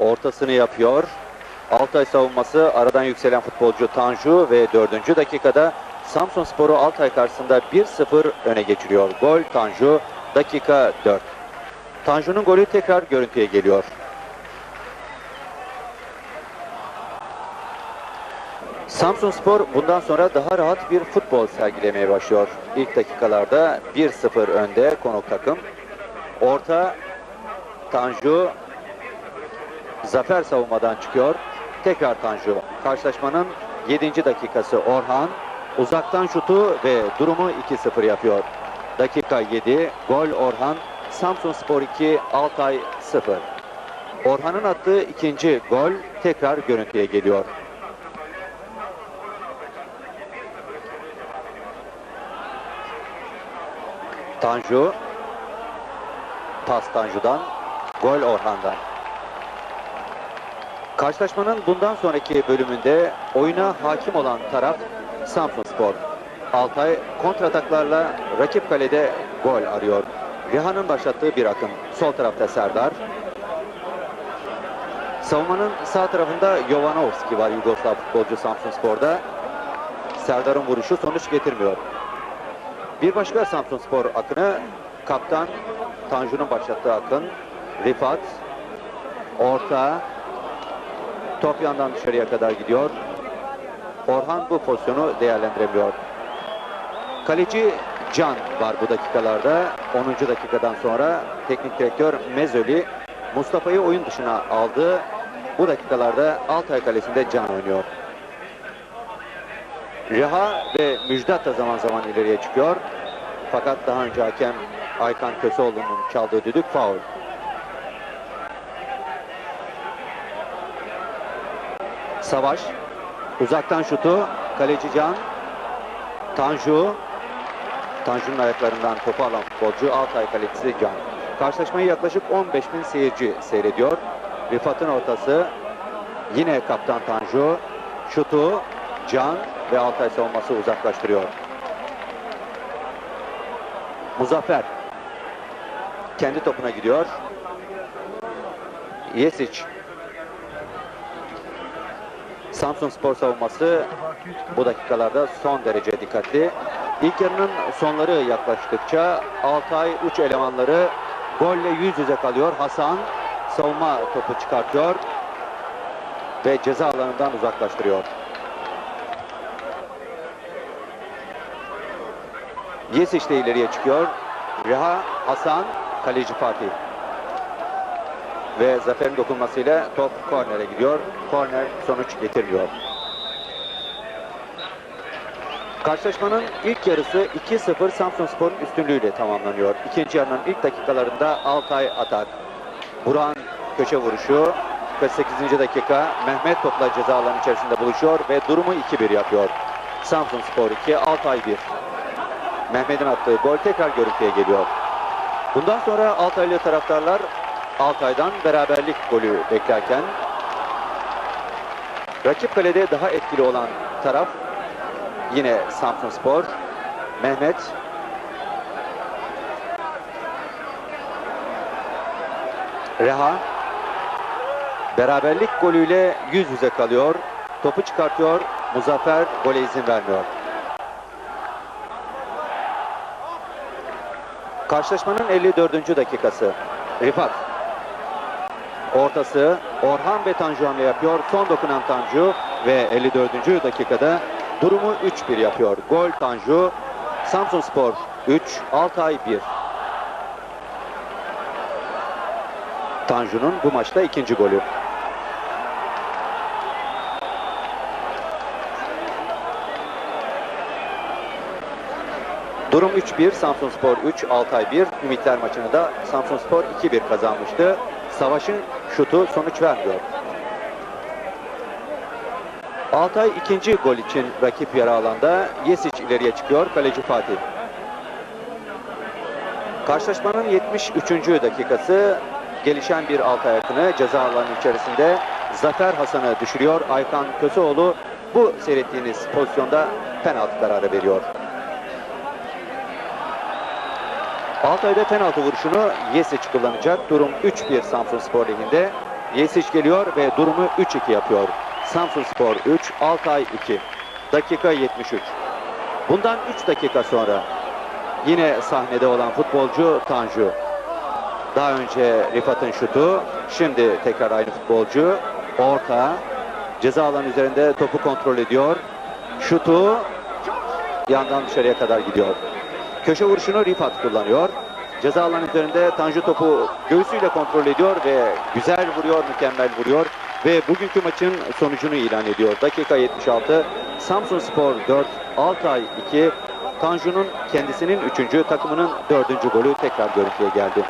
Ortasını yapıyor. Altay savunması aradan yükselen futbolcu Tanju ve 4. dakikada Samsun Sporu Altay karşısında 1-0 öne geçiriyor. Gol Tanju dakika 4. Tanju'nun golü tekrar görüntüye geliyor. Samsun Spor bundan sonra daha rahat bir futbol sergilemeye başlıyor. İlk dakikalarda 1-0 önde konuk takım. Orta Tanju zafer savunmadan çıkıyor. Tekrar Tanju. Karşılaşmanın 7. dakikası Orhan. Uzaktan şutu ve durumu 2-0 yapıyor. Dakika 7. Gol Orhan. Samsun Spor 2, Altay 0. Orhan'ın attığı ikinci gol tekrar görüntüye geliyor. Tanju. Pas Tanju'dan. Gol Orhan'dan. Karşılaşmanın bundan sonraki bölümünde oyuna hakim olan taraf Samsun Spor. Altay kontrataklarla rakip kalede gol arıyor. Riha'nın başlattığı bir akın. Sol tarafta Serdar. Savunmanın sağ tarafında Jovanovski var Yugoslav futbolcu Samsun Spor'da. Serdar'ın vuruşu sonuç getirmiyor. Bir başka Samsun Spor akını kaptan Tanju'nun başlattığı akın. Rifat. Orta. Top yandan dışarıya kadar gidiyor. Orhan bu pozisyonu değerlendiremiyor. Kaleci Can var bu dakikalarda. 10. dakikadan sonra teknik direktör Mezoli Mustafa'yı oyun dışına aldı. Bu dakikalarda Altay Kalesi'nde Can oynuyor. Reha ve Müjdat da zaman zaman ileriye çıkıyor. Fakat daha önce hakem Aykan Köseoğlu'nun çaldığı düdük faul. Savaş. Uzaktan şutu. Kaleci Can. Tanju. Tanju'nun ayaklarından topu alan futbolcu Altay kalecisi Can. Karşılaşmayı yaklaşık 15 bin seyirci seyrediyor. Rıfat'ın ortası. Yine kaptan Tanju. Şutu. Can ve Altay savunması uzaklaştırıyor. Muzaffer. Kendi topuna gidiyor. Yesic. Samsun Spor savunması bu dakikalarda son derece dikkatli. İlk yarının sonları yaklaştıkça Altay uç elemanları golle yüz yüze kalıyor. Hasan savunma topu çıkartıyor ve ceza alanından uzaklaştırıyor. Yesic de ileriye çıkıyor. Reha, Hasan, kaleci Fatih. Ve Zafer'in dokunmasıyla top kornere gidiyor. Korner sonuç getirmiyor. Karşılaşmanın ilk yarısı 2-0 Samsunspor'un üstünlüğüyle tamamlanıyor. İkinci yarının ilk dakikalarında Altay atak. Buran köşe vuruşu 48. dakika Mehmet topla ceza alanı içerisinde buluşuyor ve durumu 2-1 yapıyor. Samsunspor 2, Altay 1. Mehmet'in attığı gol tekrar görüntüye geliyor. Bundan sonra Altaylı taraftarlar Altay'dan beraberlik golü beklerken rakip kalede daha etkili olan taraf yine Samsunspor. Mehmet Reha beraberlik golüyle yüz yüze kalıyor. Topu çıkartıyor. Muzaffer gole izin vermiyor. Karşılaşmanın 54. dakikası. Rifat. Ortası Orhan ve Tanju hamle yapıyor. Son dokunan Tanju ve 54. dakikada durumu 3-1 yapıyor. Gol Tanju. Samsun Spor 3, Altay 1. Tanju'nun bu maçta ikinci golü. Durum 3-1, Samsunspor 3, Altay 1. Ümitler maçını da Samsunspor 2-1 kazanmıştı. Savaş'ın şutu sonuç vermiyor. Altay ikinci gol için rakip yarı alanda. Yesic ileriye çıkıyor. Kaleci Fatih. Karşılaşmanın 73. dakikası gelişen bir Altay akını ceza alanı içerisinde Zafer Hasan'ı düşürüyor. Aykan Köseoğlu bu seyrettiğiniz pozisyonda penaltı kararı veriyor. Altay'da penaltı vuruşunu Yesic kullanacak. Durum 3-1 Samsunspor lehinde. Yesiç geliyor ve durumu 3-2 yapıyor. Samsun Spor 3, Altay 2. Dakika 73. Bundan 3 dakika sonra yine sahnede olan futbolcu Tanju. Daha önce Rifat'ın şutu, şimdi tekrar aynı futbolcu. Orta, ceza alanı üzerinde topu kontrol ediyor. Şutu yandan dışarıya kadar gidiyor. Köşe vuruşunu Rifat kullanıyor. Ceza alanı üzerinde Tanju topu göğsüyle kontrol ediyor ve güzel vuruyor, mükemmel vuruyor. Ve bugünkü maçın sonucunu ilan ediyor. Dakika 76. Samsun Spor 4, Altay 2. Tanju'nun kendisinin 3. takımının 4. golü tekrar görüntüye geldi.